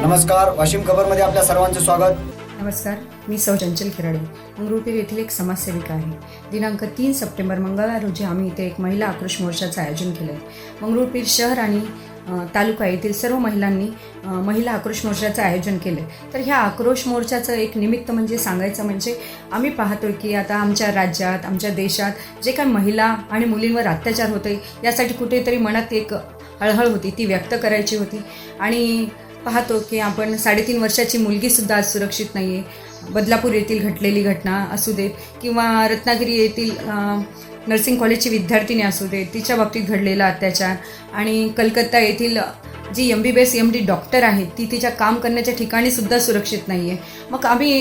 नमस्कार वाशिम खबरमध्ये आपल्या सर्वांचे स्वागत. नमस्कार मी सौ चंचल खिराडे. मंगरुळपीर येथील एक समाजसेविका आहे. दिनांक तीन सप्टेंबर मंगळवार रोजी आम्ही इथे एक महिला आक्रोश मोर्चाचं आयोजन केलं आहे मंगरुळपीर शहर आणि तालुका येथील सर्व महिलांनी महिला आक्रोश मोर्चाचं आयोजन केलं आहे तर ह्या आक्रोश मोर्चाचं एक निमित्त म्हणजे सांगायचं म्हणजे आम्ही पाहतोय की आता आमच्या राज्यात आमच्या देशात जे काही महिला आणि मुलींवर अत्याचार होते यासाठी कुठेतरी मनात एक हळहळ होती ती व्यक्त करायची होती. आणि पाहतो की आपण साडेतीन वर्षाची मुलगीसुद्धा आज सुरक्षित नाही आहे बदलापूर येथील घडलेली घटना असू देत किंवा रत्नागिरी येथील नर्सिंग कॉलेजची विद्यार्थिनी असू दे तिच्या बाबतीत घडलेला अत्याचार आणि कलकत्ता येथील G M B B S M D doctor आहे ती तिच्या काम करण्याच्या ठिकाणी सुद्धा सुरक्षित नाही आहे मग आम्ही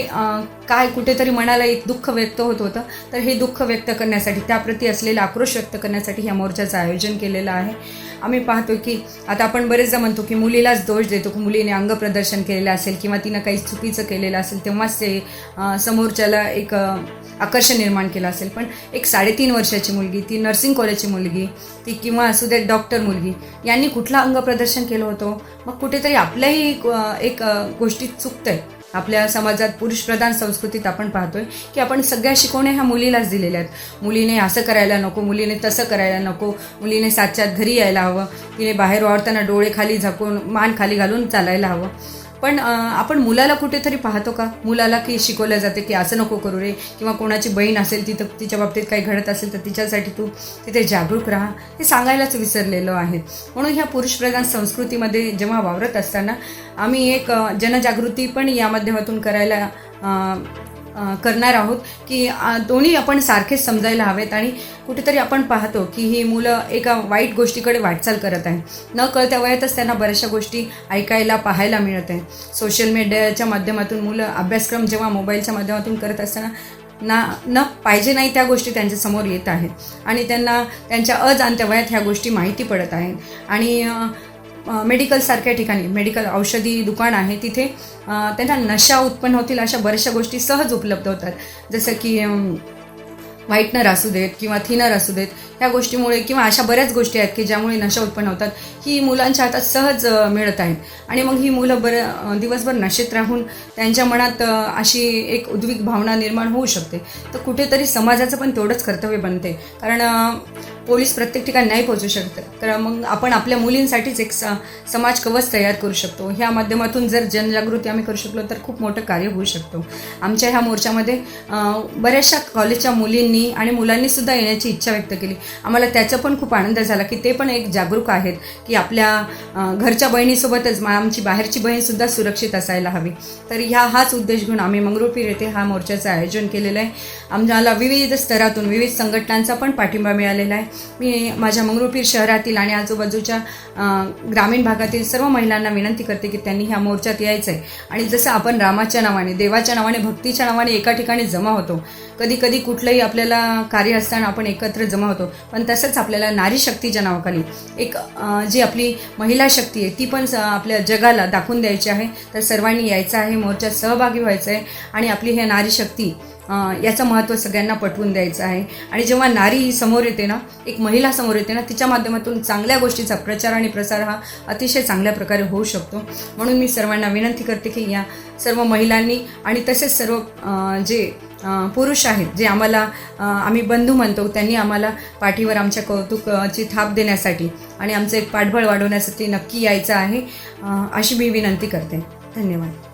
काय कुठेतरी मनाला एक दुःख व्यक्त होत होतं तर हे दुःख व्यक्त करण्यासाठी त्याप्रती असलेला आक्रोश व्यक्त करण्यासाठी ह्या मोर्चाचं आयोजन केलेलं आहे. आम्ही पाहतो की आता आपण बरेचदा म्हणतो की मुलीलाच दोष देतो की मुलीने अंग प्रदर्शन केलेलं असेल किंवा तिनं काही चुकीचं केलेलं असेल तेव्हाच ते समोरच्याला एक आकर्षण निर्माण केलं असेल. पण एक साडेतीन वर्ष वर्षाची मुलगी ती नर्सिंग कॉलेजची मुलगी ती किंवा असू दे डॉक्टर मुलगी यांनी कुठला अंग प्रदर्शन केलं होतं? मग कुठेतरी आपल्याही एक गोष्टी चुकतंय. आपल्या समाजात पुरुषप्रधान संस्कृतीत आपण पाहतोय की आपण सगळ्या शिकवण्या ह्या मुलीलाच दिलेल्या आहेत. मुलीने असं करायला नको मुलीने तसं करायला नको मुलीने सातच्यात घरी यायला हवं तिने बाहेर वावरताना डोळे खाली झाकून मान खाली घालून चालायला हवं. पण आपण मुलाला कुठेतरी पाहतो का? मुलाला की शिकवलं जाते की असं नको करू रे किंवा कोणाची बहीण असेल तिथं तिच्या बाबतीत काही घडत असेल तर तिच्यासाठी तू तिथे जागरूक राहा. हे सांगायलाच विसरलेलो आहे. म्हणून ह्या पुरुषप्रधान संस्कृतीमध्ये जेव्हा वावरत असताना आम्ही एक जनजागृती पण या माध्यमातून करायला करणार आहोत की दोन्ही आपण सारखेच समजायला हवेत आणि कुठेतरी आपण पाहतो की ही मुलं एका वाईट गोष्टीकडे वाटचाल करत आहे न कळत्या वयातच त्यांना बऱ्याचशा गोष्टी ऐकायला पाहायला मिळत आहे सोशल मीडियाच्या माध्यमातून मुलं अभ्यासक्रम जेव्हा मोबाईलच्या माध्यमातून करत असताना ना न पाहिजे नाही त्या गोष्टी त्यांच्यासमोर येत आहेत. आणि त्यांना त्यांच्या अजाणत्या वयात ह्या गोष्टी माहिती पडत आहेत. आणि मेडिकलसारख्या ठिकाणी मेडिकल औषधी दुकान आहे तिथे त्यांना नशा उत्पन्न होतील अशा बऱ्याचशा गोष्टी सहज उपलब्ध होतात. जसं की व्हाईटनर असू देत किंवा थिनर असू देत ह्या गोष्टीमुळे किंवा अशा बऱ्याच गोष्टी आहेत की ज्यामुळे नशा उत्पन्न होतात ही मुलांच्या हातात सहज मिळत आहेत. आणि मग ही मुलं बरं दिवसभर नशेत राहून त्यांच्या मनात अशी एक उद्विक भावना निर्माण होऊ शकते. तर कुठेतरी समाजाचं पण तेवढंच कर्तव्य बनते. कारण पोलीस प्रत्येक ठिकाणी नाही पोहोचू शकत. तर मग आपण आपल्या मुलींसाठीच एक स समाज कवच तयार करू शकतो. ह्या माध्यमातून जर जनजागृती आम्ही करू शकलो तर खूप मोठं कार्य होऊ शकतो. आमच्या ह्या मोर्चामध्ये बऱ्याचशा कॉलेजच्या मुलींनी आणि मुलांनी सुद्धा येण्याची इच्छा व्यक्त केली. आम्हाला त्याचा पण खूप आनंद झाला की ते पण एक जागरूक आहेत की आपल्या घरच्या बहिणीसोबतच मा- आमची बाहेरची बहीणसुद्धा सुरक्षित असायला हवी. तर ह्या हाच उद्देश घेऊन आम्ही मंगरुळपीर येथे हा मोर्चाचं आयोजन केलेलं आहे. आम्हाला विविध स्तरातून विविध संघटनांचा पण पाठिंबा मिळालेला आहे. मी माझ्या मंगरुळपीर शहरातील आणि आजूबाजूच्या ग्रामीण भागातील सर्व महिलांना विनंती करते की त्यांनी ह्या मोर्चात यायचं आहे आणि जसं आपण रामाच्या नावाने देवाच्या नावाने भक्तीच्या नावाने एका ठिकाणी जमा होतो कधी कधी कुठलंही आपल्याला कार्य असताना आपण एकत्र जमा होतो. पण तसंच आपल्याला नारी शक्तीच्या नावाखाली एक जी आपली महिला शक्ती आहे ती पण स- आपल्या जगाला दाखवून द्यायची आहे. तर सर्वांनी यायचं आहे मोर्चात सहभागी व्हायचं आहे आणि आपली हे नारी शक्ती याचं महत्त्व सगळ्यांना पटवून द्यायचं आहे. आणि जेव्हा नारी ही समोर येते ना एक महिला समोर येते ना तिच्या माध्यमातून चांगल्या गोष्टीचा प्रचार आणि प्रसार हा अतिशय चांगल्या प्रकारे होऊ शकतो. म्हणून मी सर्वांना विनंती करते की या सर्व महिलांनी आणि तसेच सर्व जे पुरुष आहेत जे आम्हाला आम्ही बंधू म्हणतो त्यांनी आम्हाला पाठीवर आमच्या कौतुकाची थाप देण्यासाठी आणि आमचं एक पाठबळ वाढवण्यासाठी नक्की यायचं आहे. अशी मी विनंती करते. धन्यवाद.